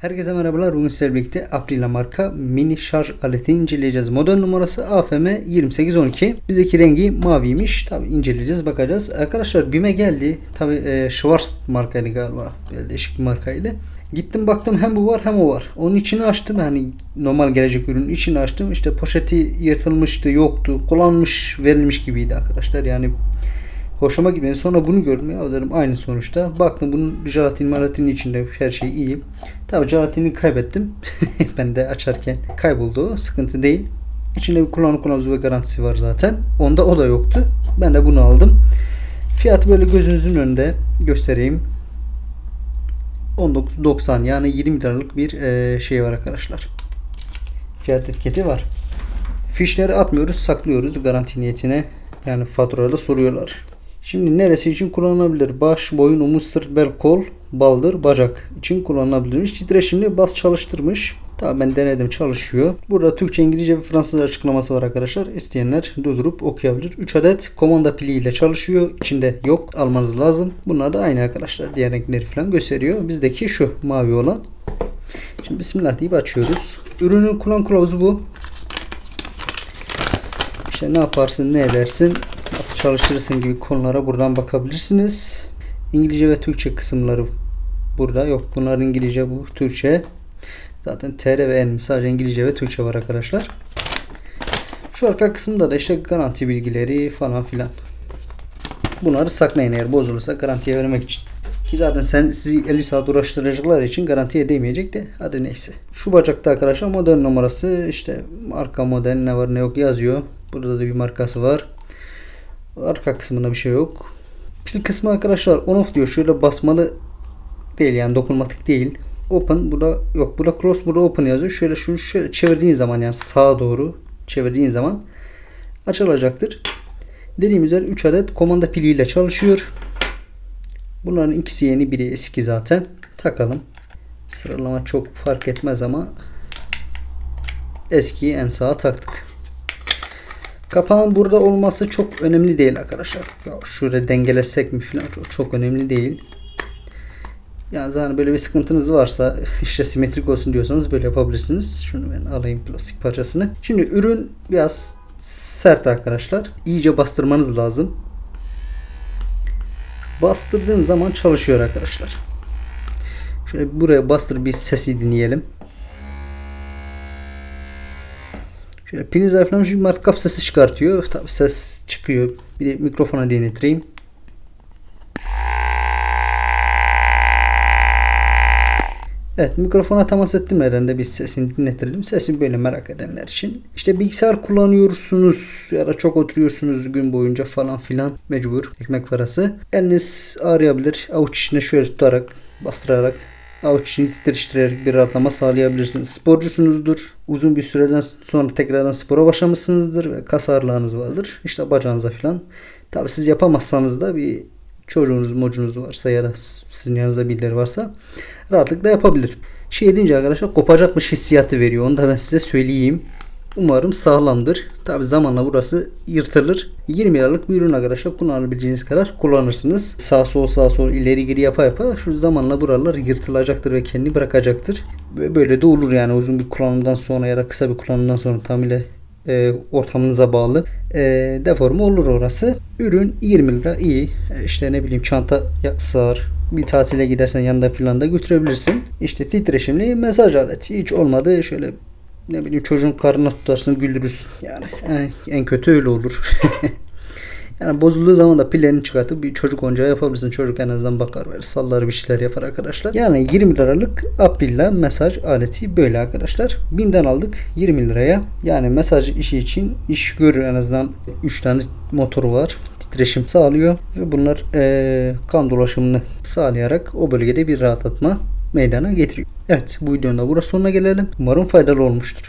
Herkese merhabalar. Bugün sizlerle birlikte Aprila marka mini şarj aleti inceleyeceğiz. Model numarası AFM 2812. Bizdeki rengi maviymiş. Tabi inceleyeceğiz, bakacağız. Arkadaşlar BİM'e geldi. Tabi e, Schwarz markaydı galiba. Böyle değişik bir markaydı. Gittim baktım hem bu var hem o var. Onun içini açtım. Hani normal gelecek ürünün içini açtım. İşte poşeti yırtılmıştı, yoktu. Kullanmış, verilmiş gibiydi arkadaşlar. Yani Hoşuma gitmedi. Sonra bunu gördüm. Ya dedim aynı sonuçta. Baktım bunun jelatin malatinin içinde her şey iyi. Tabi jelatini kaybettim. ben de açarken kayboldu. Sıkıntı değil. İçinde bir kullanım kılavuzu ve garantisi var zaten. Onda o da yoktu. Ben de bunu aldım. Fiyatı böyle gözünüzün önünde göstereyim. 19.90 yani 20 liralık bir eee, şey var arkadaşlar. Fiyat etiketi var. Fişleri atmıyoruz, saklıyoruz garanti niyetine. Yani faturada soruyorlar. Şimdi neresi için kullanılabilir? Baş, boyun, omuz, sırt, bel, kol, baldır, bacak için kullanılabilirmiş. Titreşimli bas çalıştırmış. Tabii ben denedim çalışıyor. Burada Türkçe, İngilizce ve Fransızca açıklaması var arkadaşlar. İsteyenler durdurup okuyabilir. 3 adet komanda pili ile çalışıyor. İçinde yok. Almanız lazım. Bunlar da aynı arkadaşlar. Diğer renkleri falan gösteriyor. Bizdeki şu mavi olan. Şimdi Bismillah deyip açıyoruz. Ürünün kullanım kılavuzu bu. İşte ne yaparsın, ne edersin, nasıl çalıştırırsın gibi konulara buradan bakabilirsiniz. İngilizce ve Türkçe kısımları burada yok. Bunlar İngilizce, bu Türkçe. Zaten TR ve N sadece İngilizce ve Türkçe var arkadaşlar. Şu arka kısımda da işte garanti bilgileri falan filan. Bunları saklayın eğer bozulursa garantiye vermek için. Ki zaten sen sizi 50 saat uğraştıracaklar için garantiye değmeyecek de hadi neyse. Şu bacakta arkadaşlar model numarası işte marka model ne var ne yok yazıyor. Burada da bir markası var. Arka kısmında bir şey yok. Pil kısmı arkadaşlar on off diyor. Şöyle basmalı değil yani dokunmatik değil. Open burada yok. Burada cross burada open yazıyor. Şöyle şunu şöyle çevirdiğin zaman yani sağa doğru çevirdiğin zaman açılacaktır. Dediğim üzere 3 adet komanda piliyle çalışıyor. Bunların ikisi yeni biri eski zaten. Takalım. Sıralama çok fark etmez ama eskiyi en sağa taktık. Kapağın burada olması çok önemli değil arkadaşlar. Ya şurada dengelesek mi falan çok, çok önemli değil. Yani zaten böyle bir sıkıntınız varsa işte simetrik olsun diyorsanız böyle yapabilirsiniz. Şunu ben alayım plastik parçasını. Şimdi ürün biraz sert arkadaşlar. İyice bastırmanız lazım. Bastırdığın zaman çalışıyor arkadaşlar. Şöyle buraya bastır bir sesi dinleyelim. Şöyle pili zayıflamış bir matkap sesi çıkartıyor. Tabi ses çıkıyor. Bir de mikrofona denetireyim. Evet mikrofona temas ettirmeden de bir sesini dinletelim. Sesini böyle merak edenler için. İşte bilgisayar kullanıyorsunuz ya da çok oturuyorsunuz gün boyunca falan filan mecbur ekmek parası. Eliniz ağrıyabilir. Avuç içine şöyle tutarak bastırarak avuç içini titreştirerek bir rahatlama sağlayabilirsiniz. Sporcusunuzdur. Uzun bir süreden sonra tekrardan spora başlamışsınızdır ve kas ağrılarınız vardır. İşte bacağınıza filan. Tabi siz yapamazsanız da bir çocuğunuz mocunuz varsa ya da sizin yanınızda birileri varsa rahatlıkla yapabilir. Şey deyince arkadaşlar kopacakmış hissiyatı veriyor. Onu da ben size söyleyeyim. Umarım sağlamdır. Tabi zamanla burası yırtılır. 20 liralık bir ürün arkadaşlar. Kullanabileceğiniz kadar kullanırsınız. Sağ sol sağ sol ileri geri yapa yapa şu zamanla buralar yırtılacaktır ve kendini bırakacaktır. Ve böyle de olur yani uzun bir kullanımdan sonra ya da kısa bir kullanımdan sonra tamamıyla e, ortamınıza bağlı e, deforme olur orası. Ürün 20 lira iyi. E, işte ne bileyim çanta sığar. Bir tatile gidersen yanında filan da götürebilirsin. İşte titreşimli mesaj aleti. Hiç olmadı şöyle ne bileyim çocuğun karnına tutarsın güldürürsün. Yani en, en kötü öyle olur. yani bozulduğu zaman da pillerini çıkartıp bir çocuk oyuncağı yapabilirsin. Çocuk en azından bakar böyle sallar bir şeyler yapar arkadaşlar. Yani 20 liralık Aprilla mesaj aleti böyle arkadaşlar. BİM'den aldık 20 liraya. Yani mesaj işi için iş görür en azından 3 tane motoru var. Titreşim sağlıyor ve bunlar eee, kan dolaşımını sağlayarak o bölgede bir rahatlatma meydana getiriyor. Evet bu videonun da burası sonuna gelelim. Umarım faydalı olmuştur.